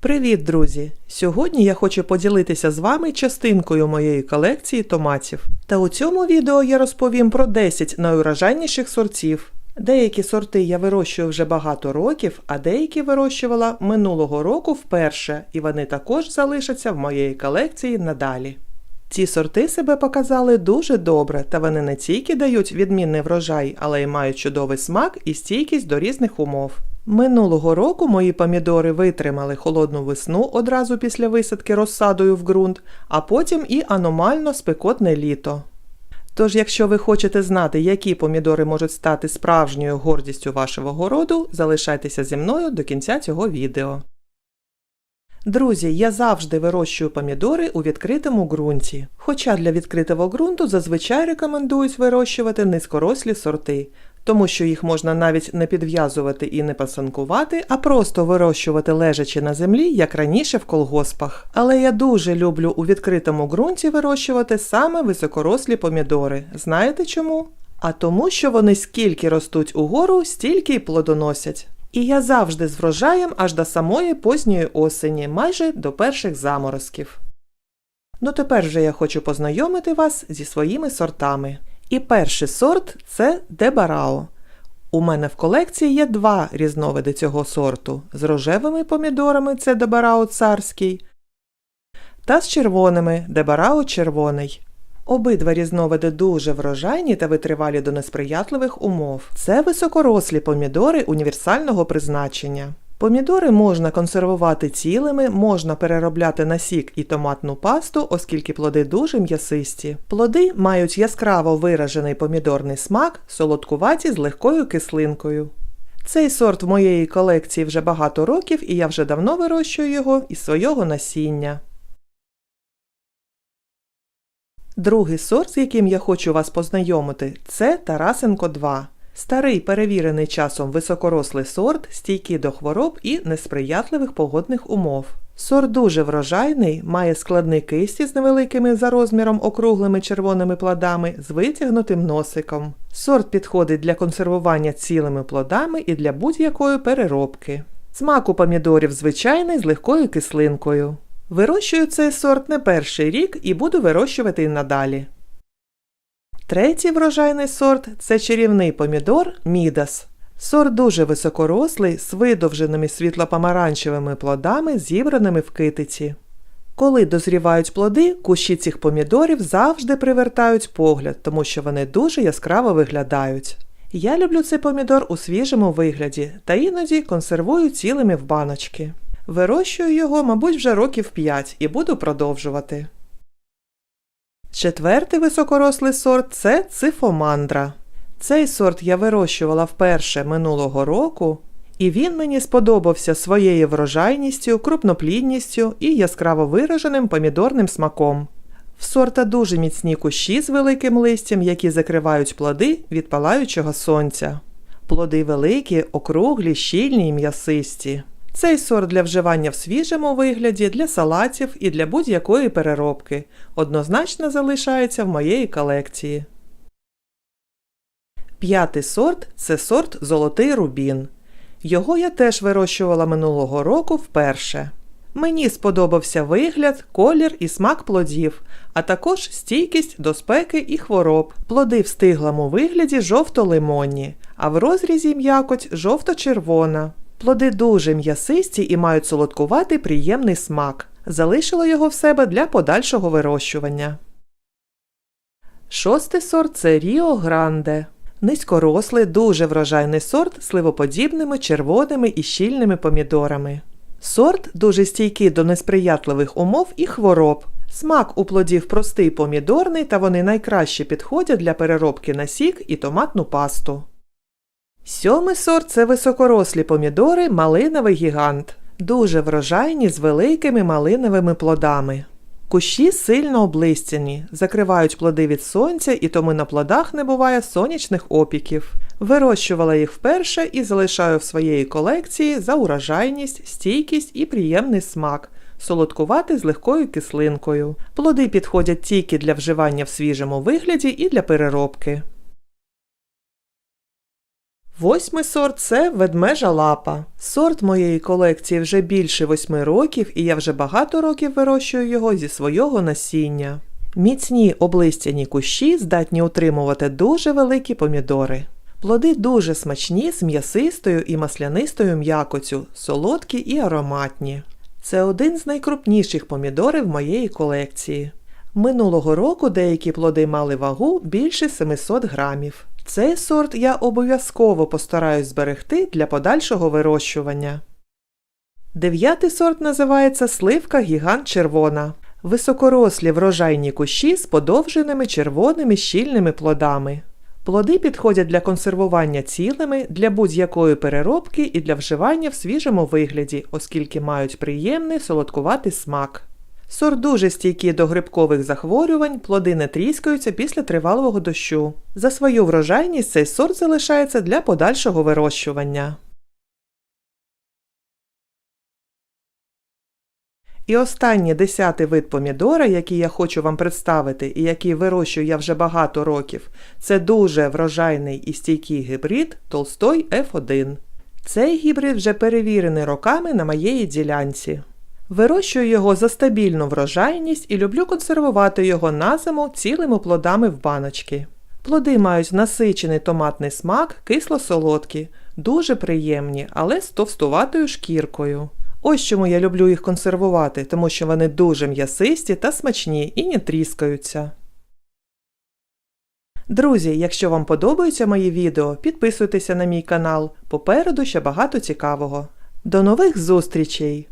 Привіт, друзі! Сьогодні я хочу поділитися з вами частинкою моєї колекції томатів. Та у цьому відео я розповім про 10 найурожайніших сортів. Деякі сорти я вирощую вже багато років, а деякі вирощувала минулого року вперше, і вони також залишаться в моєї колекції надалі. Ці сорти себе показали дуже добре, та вони не тільки дають відмінний врожай, але й мають чудовий смак і стійкість до різних умов. Минулого року мої помідори витримали холодну весну одразу після висадки розсадою в ґрунт, а потім і аномально спекотне літо. Тож, якщо ви хочете знати, які помідори можуть стати справжньою гордістю вашого городу, залишайтеся зі мною до кінця цього відео. Друзі, я завжди вирощую помідори у відкритому ґрунті. Хоча для відкритого ґрунту зазвичай рекомендують вирощувати низькорослі сорти, тому що їх можна навіть не підв'язувати і не пасанкувати, а просто вирощувати лежачи на землі, як раніше в колгоспах. Але я дуже люблю у відкритому ґрунті вирощувати саме високорослі помідори. Знаєте чому? А тому, що вони скільки ростуть угору, стільки й плодоносять. І я завжди з врожаєм аж до самої позньої осені, майже до перших заморозків. Ну тепер же я хочу познайомити вас зі своїми сортами. І перший сорт це Дебарао. У мене в колекції є два різновиди цього сорту. З рожевими помідорами це Дебарао царський, та з червоними Дебарао червоний. Обидва різновиди дуже врожайні та витривалі до несприятливих умов. Це високорослі помідори універсального призначення. Помідори можна консервувати цілими, можна переробляти на сік і томатну пасту, оскільки плоди дуже м'ясисті. Плоди мають яскраво виражений помідорний смак, солодкуваті з легкою кислинкою. Цей сорт в моєї колекції вже багато років і я вже давно вирощую його із свого насіння. Другий сорт, з яким я хочу вас познайомити, це Тарасенко 2. Старий перевірений часом високорослий сорт, стійкий до хвороб і несприятливих погодних умов. Сорт дуже врожайний, має складний кисті з невеликими за розміром округлими червоними плодами з витягнутим носиком. Сорт підходить для консервування цілими плодами і для будь-якої переробки. Смак у помідорів звичайний з легкою кислинкою. Вирощую цей сорт не перший рік і буду вирощувати і надалі. Третій врожайний сорт це чарівний помідор Мідас. Сорт дуже високорослий, з видовженими світлопомаранчевими плодами, зібраними в китиці. Коли дозрівають плоди, кущі цих помідорів завжди привертають погляд, тому що вони дуже яскраво виглядають. Я люблю цей помідор у свіжому вигляді та іноді консервую цілими в баночки. Вирощую його, мабуть, вже років 5 і буду продовжувати. Четвертий високорослий сорт це цифомандра. Цей сорт я вирощувала вперше минулого року, і він мені сподобався своєю врожайністю, крупноплідністю і яскраво вираженим помідорним смаком. В сорта дуже міцні кущі з великим листям, які закривають плоди від палаючого сонця. Плоди великі, округлі, щільні і м'ясисті. Цей сорт для вживання в свіжому вигляді, для салатів і для будь-якої переробки. Однозначно залишається в моєї колекції. П'ятий сорт це сорт Золотий Рубін. Його я теж вирощувала минулого року вперше. Мені сподобався вигляд, колір і смак плодів, а також стійкість до спеки і хвороб. Плоди в стиглому вигляді жовто-лимонні, а в розрізі м'якоть жовто-червона. Плоди дуже м'ясисті і мають солодкуватий приємний смак. Залишила його в себе для подальшого вирощування. Шостий сорт це Ріо Гранде. Низькорослий, дуже врожайний сорт сливоподібними червоними і щільними помідорами. Сорт дуже стійкий до несприятливих умов і хвороб. Смак у плодів простий помідорний та вони найкраще підходять для переробки на сік і томатну пасту. Сьомий сорт це високорослі помідори малиновий гігант. Дуже врожайні з великими малиновими плодами. Кущі сильно облистяні, закривають плоди від сонця і тому на плодах не буває сонячних опіків. Вирощувала їх вперше і залишаю в своєї колекції за урожайність, стійкість і приємний смак. Солодкувати з легкою кислинкою. Плоди підходять тільки для вживання в свіжому вигляді і для переробки. Восьмий сорт це ведмежа лапа. Сорт моєї колекції вже більше восьми років, і я вже багато років вирощую його зі свого насіння. Міцні облистяні кущі здатні утримувати дуже великі помідори. Плоди дуже смачні з м'ясистою і маслянистою м'якоцю, солодкі і ароматні. Це один з найкрупніших помідорів моєї колекції. Минулого року деякі плоди мали вагу більше 700 грамів. Цей сорт я обов'язково постараюсь зберегти для подальшого вирощування. Дев'ятий сорт називається сливка гігант червона. Високорослі врожайні кущі з подовженими червоними щільними плодами. Плоди підходять для консервування цілими, для будь-якої переробки і для вживання в свіжому вигляді, оскільки мають приємний солодкуватий смак. Сорт дуже стійкий до грибкових захворювань, плоди не тріскаються після тривалого дощу. За свою врожайність цей сорт залишається для подальшого вирощування. І останній десятий вид помідора, який я хочу вам представити і який вирощую я вже багато років, це дуже врожайний і стійкий гібрид Толстой F1. Цей гібрид вже перевірений роками на моєї ділянці. Вирощую його за стабільну врожайність і люблю консервувати його на зиму цілими плодами в баночки. Плоди мають насичений томатний смак, кисло-солодкі, дуже приємні, але з товстуватою шкіркою. Ось чому я люблю їх консервувати, тому що вони дуже м'ясисті та смачні і не тріскаються. Друзі, якщо вам подобаються мої відео, підписуйтеся на мій канал. Попереду ще багато цікавого. До нових зустрічей!